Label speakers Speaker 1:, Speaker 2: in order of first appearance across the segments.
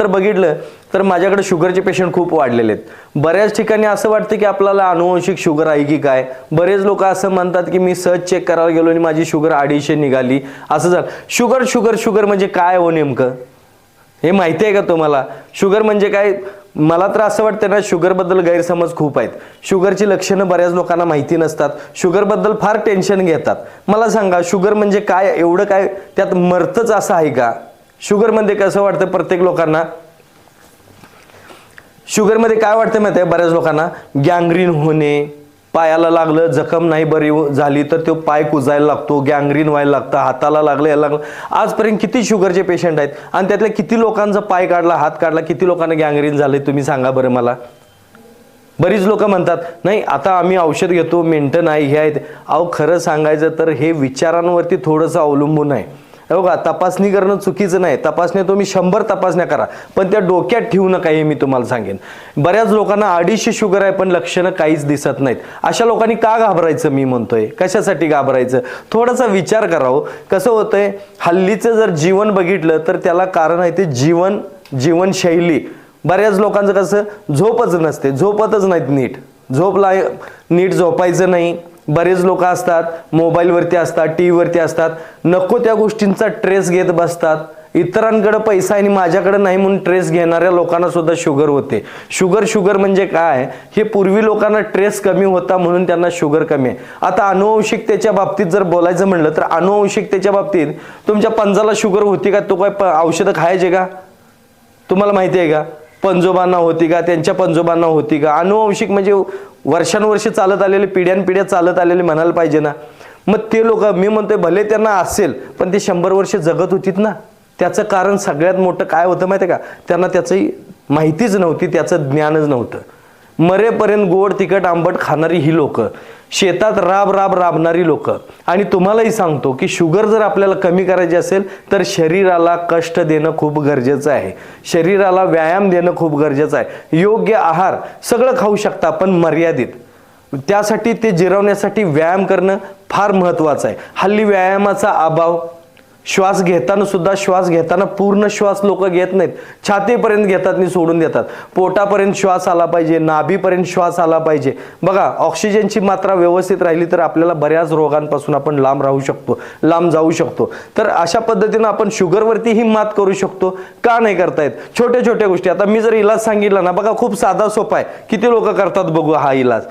Speaker 1: जर बघितलं तर माझ्याकडे शुगरचे पेशंट खूप वाढलेले आहेत. बऱ्याच ठिकाणी असं वाटतं की आपल्याला अनुवंशिक शुगर आहे की काय? बरेच लोक असं म्हणतात की मी सहज चेक करायला गेलो आणि माझी शुगर अडीचशे निघाली. असं झालं. शुगर शुगर शुगर म्हणजे काय हो नेमकं? हे माहिती आहे का तुम्हाला? शुगर म्हणजे काय? मला तर असं वाटतं ना शुगरबद्दल गैरसमज खूप आहेत. शुगरची लक्षणं बऱ्याच लोकांना माहिती नसतात. शुगरबद्दल फार टेन्शन घेतात. मला सांगा शुगर म्हणजे काय? एवढं काय त्यात मरतच असं आहे का? शुगरमध्ये कसं वाटतं प्रत्येक लोकांना? शुगरमध्ये काय वाटतं माहिती आहे? बऱ्याच लोकांना गँग्रीन होणे पायाला लागलं जखम नाही बरी हो- झाली तर तो पाय कुजायला लागतो गँग्रीन व्हायला लागतं हाताला लागलं याला लागलं. आजपर्यंत किती शुगरचे पेशंट आहेत? आणि त्यातल्या किती लोकांचा पाय काढला हात काढला किती लोकांना गँग्रीन झाले तुम्ही सांगा बरं मला. बरीच लोक म्हणतात नाही आता आम्ही औषध घेतो मेंटन नाही हे आहेत. अहो खरं सांगायचं तर हे विचारांवरती थोडंसं अवलंबून आहे. हे बघा तपासणी करणं चुकीचं नाही. तपासण्या तुम्ही शंभर तपासण्या करा. पण त्या डोक्यात ठेवू नका हे मी तुम्हाला सांगेन. बऱ्याच लोकांना अडीचशे शुगर आहे पण लक्षणं काहीच दिसत नाहीत. अशा लोकांनी का घाबरायचं मी म्हणतोय? कशासाठी घाबरायचं? थोडासा विचार करावं हो. कसं होतंय? हल्लीचं जर जीवन बघितलं तर त्याला कारण आहे ते जीवन जीवनशैली. बऱ्याच लोकांचं कसं? झोपच नसते. झोपतच नाहीत नीट. झोपला नीट झोपायचं नाही. बरेच लोक असतात मोबाईलवरती असतात टी व्हीवरती असतात. नको त्या गोष्टींचा ट्रेस घेत बसतात. इतरांकडे पैसा आणि माझ्याकडे नाही म्हणून ट्रेस घेणाऱ्या लोकांना सुद्धा शुगर होते. शुगर शुगर म्हणजे काय? हे पूर्वी लोकांना ट्रेस कमी होता म्हणून त्यांना शुगर कमी आहे. आता अनुवंशिकतेच्या बाबतीत जर बोलायचं म्हणलं तर अनुवंशिकतेच्या बाबतीत तुमच्या पंजाला शुगर होती का? तो काय प- औषधं खायचे का? तुम्हाला माहिती आहे का? पंजोबांना होती का? त्यांच्या पंजोबांना होती का? अनुवंशिक म्हणजे वर्षानुवर्षे चालत आलेले पिढ्यानपिढ्या चालत आलेले म्हणायला पाहिजे ना. मग ते लोक मी म्हणतोय भले त्यांना असेल पण ते शंभर वर्ष जगत होतीत ना. त्याचं कारण सगळ्यात मोठं काय होतं माहिती आहे का? त्यांना त्याची माहितीच नव्हती त्याचं ज्ञानच नव्हतं. मरेपर्यंत गोड तिखट आंबट खाणारी ही लोक. शेतात राब राब राबणारी लोक. आणि तुम्हालाही सांगतो की शुगर जर आपल्याला कमी करायची असेल तर शरीराला कष्ट देणं खूप गरजेचं आहे. शरीराला व्यायाम देणं खूप गरजेचं आहे. योग्य आहार सगळं खाऊ शकता पण मर्यादित. त्यासाठी ते जिरवण्यासाठी व्यायाम करणं फार महत्वाचं आहे. हल्ली व्यायामाचा अभाव श्वास घेताना सुद्धा श्वास घेताना पूर्ण श्वास लोक घेत नाहीत. छातीपर्यंत घेतात आणि सोडून देतात. पोटापर्यंत श्वास आला पाहिजे नाभीपर्यंत श्वास आला पाहिजे. बघा ऑक्सिजनची मात्रा व्यवस्थित राहिली तर आपल्याला बऱ्याच रोगांपासून आपण लांब राहू शकतो लांब जाऊ शकतो. तर अशा पद्धतीनं आपण शुगरवरतीही मात करू शकतो. का नाही करतायत? छोट्या छोट्या गोष्टी. आता मी जर इलाज सांगितला ना बघा खूप साधा सोपा आहे. किती लोक करतात बघू हा इलाज?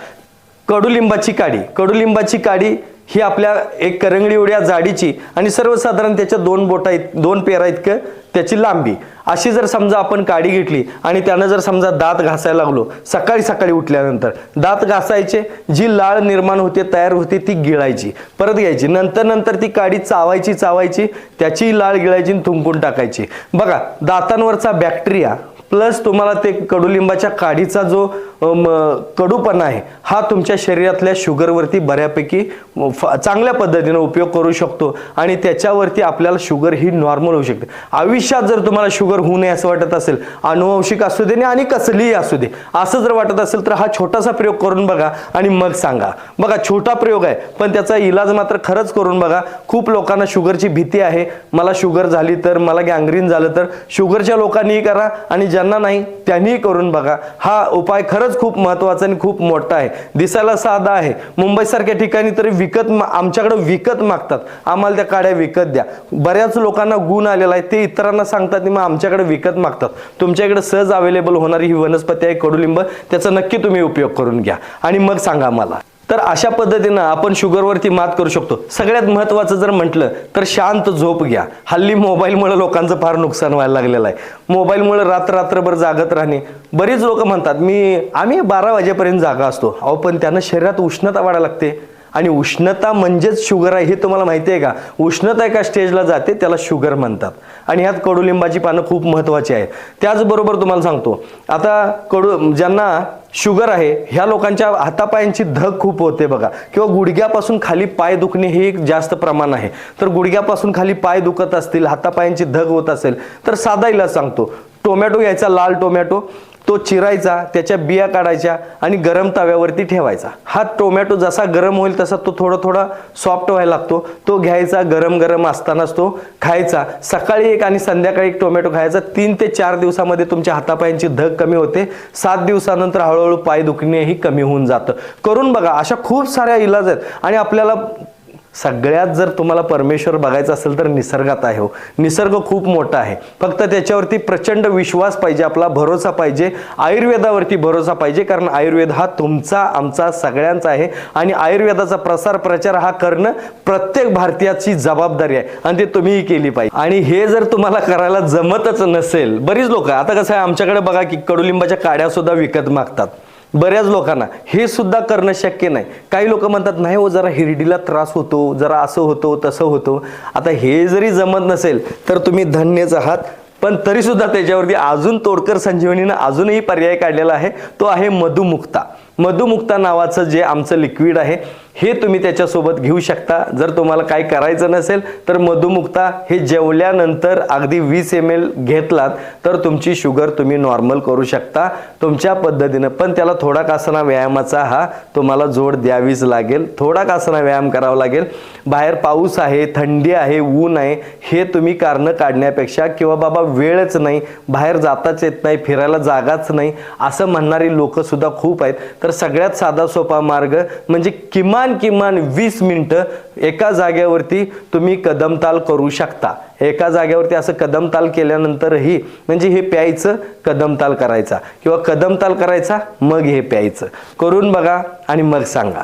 Speaker 1: कडुलिंबाची काडी. कडुलिंबाची काडी ही आपल्या एक करंगडी एवढ्या जाडीची आणि सर्वसाधारण त्याच्या दोन बोटा इत दोन पेरा इतकं त्याची लांबी. अशी जर समजा आपण काडी घेतली आणि त्यानं जर समजा दात घासायला लागलो सकाळी सकाळी उठल्यानंतर दात घासायचे जी लाळ निर्माण होते तयार होते ती गिळायची परत घ्यायची. नंतर नंतर ती काडी चावायची चावायची त्याची लाळ गिळायची आणि थुंकून टाकायची. बघा दातांवरचा बॅक्टेरिया प्लस तुम्हाला ते कडुलिंबाच्या काडीचा जो कडूपणा आहे हा तुमच्या शरीरातल्या शुगरवरती बऱ्यापैकी फ- चांगल्या पद्धतीने उपयोग करू शकतो आणि त्याच्यावरती आपल्याला शुगर ही नॉर्मल होऊ शकते. आयुष्यात जर तुम्हाला शुगर होऊ नये असं वाटत असेल अनुवंशिक असू दे आणि कसलीही असू दे असं जर वाटत असेल तर हा छोटासा प्रयोग करून बघा आणि मग सांगा. बघा छोटा प्रयोग आहे पण त्याचा इलाज मात्र खरंच करून बघा. खूप लोकांना शुगरची भीती आहे. मला शुगर झाली तर मला गँग्रीन झालं तर शुगरच्या लोकांनीही करा आणि ज्यांना नाही त्यांनीही करून बघा. हा उपाय खरंच खूप महत्त्वाचा आणि खूप मोठा आहे. दिसायला साधा आहे. मुंबईसारख्या ठिकाणी तरी विकत मा- आमच्याकडे विकत मागतात. आम्हाला त्या काड्या विकत द्या. बऱ्याच लोकांना गुण आलेला आहे. ते इतरांना सांगतात की मग आमच्याकडे विकत मागतात. तुमच्याकडे सहज अवेलेबल होणारी ही वनस्पती आहे कडुलिंब. त्याचा नक्की तुम्ही उपयोग करून घ्या. आणि मग सांगा मला. तर अशा पद्धतीनं आपण शुगरवरती मात करू शकतो. सगळ्यात महत्त्वाचं जर म्हटलं तर शांत झोप घ्या. हल्ली मोबाईलमुळे लोकांचं फार नुकसान व्हायला लागलेलं आहे. मोबाईलमुळे रात्र रात्रभर जागत राहणे. बरीच लोक म्हणतात मी आम्ही बारा वाजेपर्यंत जागा असतो. अहो पण त्यानं शरीरात उष्णता वाढायला लागते. आणि उष्णता म्हणजेच शुगर आहे हे तुम्हाला माहिती आहे का? उष्णता एका स्टेजला जाते त्याला शुगर म्हणतात. आणि ह्यात कडुलिंबाची पानं खूप महत्त्वाची आहेत त्याचबरोबर तुम्हाला सांगतो आता कडू ज्यांना शुगर आहे ह्या लोकांच्या हातापायांची धग खूप होते बघा. किंवा गुडघ्यापासून खाली पाय दुखणे हे एक जास्त प्रमाण आहे. तर गुडघ्यापासून खाली पाय दुखत असतील हातापायांची धग होत असेल तर साधा इलाज सांगतो. टोमॅटो घ्यायचा लाल टोमॅटो. तो चिरायचा त्याच्या बिया काढायच्या आणि गरम तव्यावरती ठेवायचा. हा टोमॅटो जसा गरम होईल तसा तो थोडा थोडा सॉफ्ट व्हायला लागतो. तो घ्यायचा गरम गरम असतानाच तो खायचा. सकाळी एक आणि संध्याकाळी एक टोमॅटो खायचा. तीन ते चार दिवसामध्ये तुमच्या हातापायांची धग कमी होते. सात दिवसानंतर हळूहळू पाय दुखणेही कमी होऊन जातं. करून बघा अशा खूप साऱ्या इलाज आहेत आणि आपल्याला सगळ्यात जर तुम्हाला परमेश्वर बघायचा असेल तर निसर्गात आहे हो. निसर्ग खूप मोठा आहे. फक्त त्याच्यावरती प्रचंड विश्वास पाहिजे आपला भरोसा पाहिजे आयुर्वेदावरती भरोसा पाहिजे कारण आयुर्वेद हा तुमचा आमचा सगळ्यांचा आहे. आणि आयुर्वेदाचा प्रसार प्रचार हा करणं प्रत्येक भारतीयाची जबाबदारी आहे. आणि ते तुम्हीही केली पाहिजे. आणि हे जर तुम्हाला करायला जमतच नसेल बरीच लोक आता कसं आहे आमच्याकडे बघा की कडुलिंबाच्या काड्या सुद्धा विकत मागतात. बऱ्याच लोकांना. हे सुद्धा करणं शक्य नाही. काही लोक म्हणतात नाही हो जरा हिरडीला त्रास होतो जरा असं होतो तसं होतो. आता हे जरी जमत नसेल तर तुम्ही धन्यच आहात. पण तरी सुद्धा त्याच्यावरती अजून तोडकर संजीवनीनं अजूनही पर्याय काढलेला आहे. तो आहे मधुमुक्ता. मधुमुक्ता नावाचं जे आमचं लिक्विड आहे हे तुम्ही त्याच्यासोबत घेऊ शकता. जर तुम्हाला काय करायचं नसेल तर मधुमुक्ता हे जेवल्यानंतर अगदी वीस एम एल घेतलात तर तुमची शुगर तुम्ही नॉर्मल करू शकता. तुमच्या पद्धतीनं पण त्याला थोडा कासना व्यायामाचा हा तुम्हाला जोड द्यावीच लागेल. थोडा कासना व्यायाम करावा लागेल. बाहेर पाऊस आहे थंडी आहे ऊन आहे हे तुम्ही कारणं काढण्यापेक्षा किंवा बाबा वेळच नाही बाहेर जाताच येत नाही फिरायला जागाच नाही असं म्हणणारी लोकंसुद्धा खूप आहेत. तर सगळ्यात साधा सोपा मार्ग म्हणजे किमान किमान वीस मिनटं एका जागेवरती तुम्ही कदमताल करू शकता. एका जागेवरती असं कदमताल केल्यानंतरही म्हणजे हे प्यायचं कदमताल करायचा. किंवा कदमताल करायचा मग हे प्यायचं. करून बघा आणि मग सांगा.